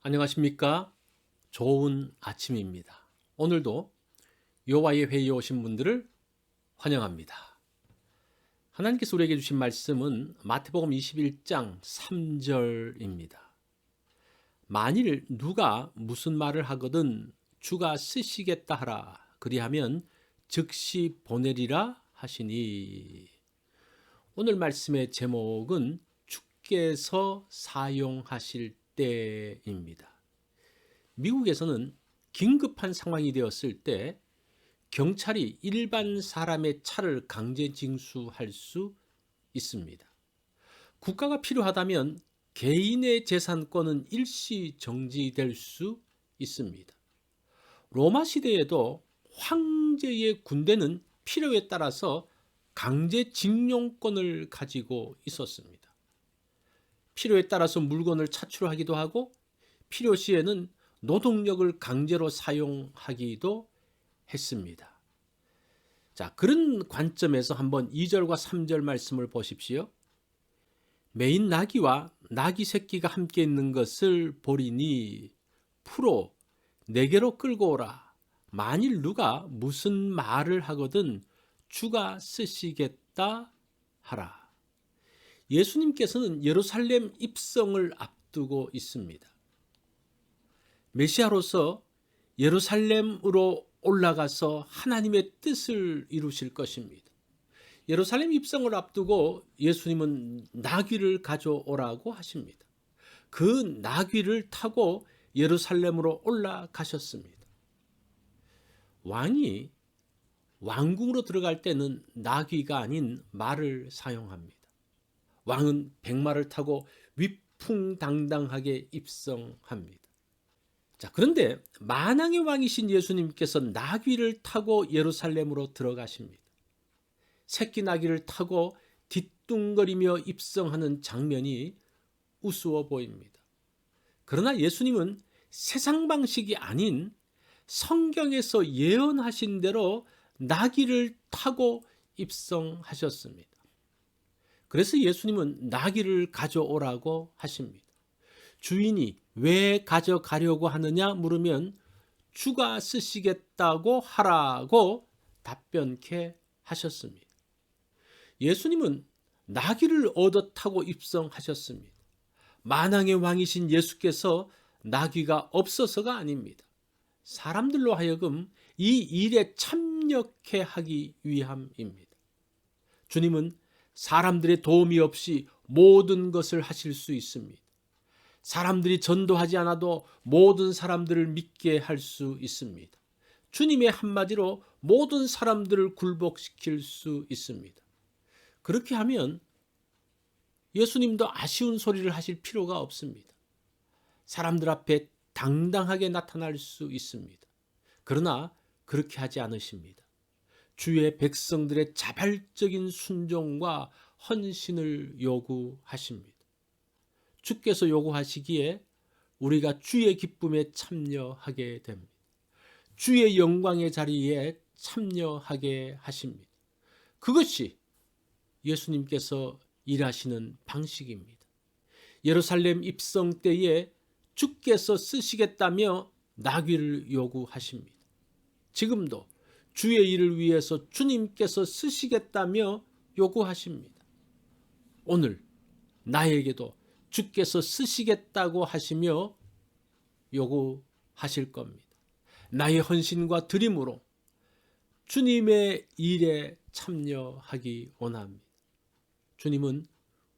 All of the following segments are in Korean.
안녕하십니까? 좋은 아침입니다. 오늘도 여호와의 회의에 오신 분들을 환영합니다. 하나님께서 우리에게 주신 말씀은 마태복음 21장 3절입니다. 만일 누가 무슨 말을 하거든 주가 쓰시겠다 하라 그리하면 즉시 보내리라 하시니 오늘 말씀의 제목은 주께서 사용하실 때입니다. 미국에서는 긴급한 상황이 되었을 때 경찰이 일반 사람의 차를 강제 징수할 수 있습니다. 국가가 필요하다면 개인의 재산권은 일시 정지될 수 있습니다. 로마 시대에도 황제의 군대는 필요에 따라서 강제 징용권을 가지고 있었습니다. 필요에 따라서 물건을 차출하기도 하고 필요 시에는 노동력을 강제로 사용하기도 했습니다. 자, 그런 관점에서 한번 2절과 3절 말씀을 보십시오. 메인 나귀와 나귀 새끼가 함께 있는 것을 보리니 풀어 내게로 끌고 오라. 만일 누가 무슨 말을 하거든 주가 쓰시겠다 하라. 예수님께서는 예루살렘 입성을 앞두고 있습니다. 메시아로서 예루살렘으로 올라가서 하나님의 뜻을 이루실 것입니다. 예루살렘 입성을 앞두고 예수님은 나귀를 가져오라고 하십니다. 그 나귀를 타고 예루살렘으로 올라가셨습니다. 왕이 왕궁으로 들어갈 때는 나귀가 아닌 말을 사용합니다. 왕은 백마를 타고 위풍당당하게 입성합니다. 자, 그런데 만왕의 왕이신 예수님께서 나귀를 타고 예루살렘으로 들어가십니다. 새끼 나귀를 타고 뒤뚱거리며 입성하는 장면이 우스워 보입니다. 그러나 예수님은 세상 방식이 아닌 성경에서 예언하신 대로 나귀를 타고 입성하셨습니다. 그래서 예수님은 나귀를 가져오라고 하십니다. 주인이 왜 가져가려고 하느냐 물으면 주가 쓰시겠다고 하라고 답변케 하셨습니다. 예수님은 나귀를 얻어 타고 입성하셨습니다. 만왕의 왕이신 예수께서 나귀가 없어서가 아닙니다. 사람들로 하여금 이 일에 참여케 하기 위함입니다. 주님은 사람들의 도움이 없이 모든 것을 하실 수 있습니다. 사람들이 전도하지 않아도 모든 사람들을 믿게 할 수 있습니다. 주님의 한마디로 모든 사람들을 굴복시킬 수 있습니다. 그렇게 하면 예수님도 아쉬운 소리를 하실 필요가 없습니다. 사람들 앞에 당당하게 나타날 수 있습니다. 그러나 그렇게 하지 않으십니다. 주의 백성들의 자발적인 순종과 헌신을 요구하십니다. 주께서 요구하시기에 우리가 주의 기쁨에 참여하게 됩니다. 주의 영광의 자리에 참여하게 하십니다. 그것이 예수님께서 일하시는 방식입니다. 예루살렘 입성 때에 주께서 쓰시겠다며 나귀를 요구하십니다. 지금도 주의 일을 위해서 주님께서 쓰시겠다며 요구하십니다. 오늘 나에게도 주께서 쓰시겠다고 하시며 요구하실 겁니다. 나의 헌신과 드림으로 주님의 일에 참여하기 원합니다. 주님은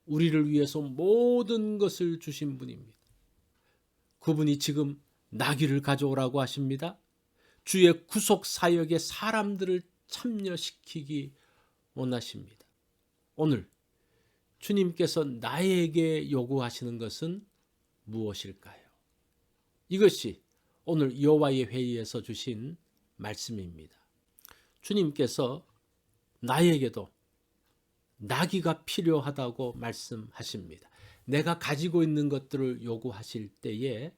우리를 위해서 모든 것을 주신 분입니다. 그분이 지금 나귀를 가져오라고 하십니다. 주의 구속 사역에 사람들을 참여시키기 원하십니다. 오늘 주님께서 나에게 요구하시는 것은 무엇일까요? 이것이 오늘 여호와의 회의에서 주신 말씀입니다. 주님께서 나에게도 나귀가 필요하다고 말씀하십니다. 내가 가지고 있는 것들을 요구하실 때에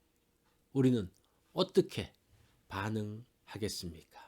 우리는 어떻게 반응 하겠습니까?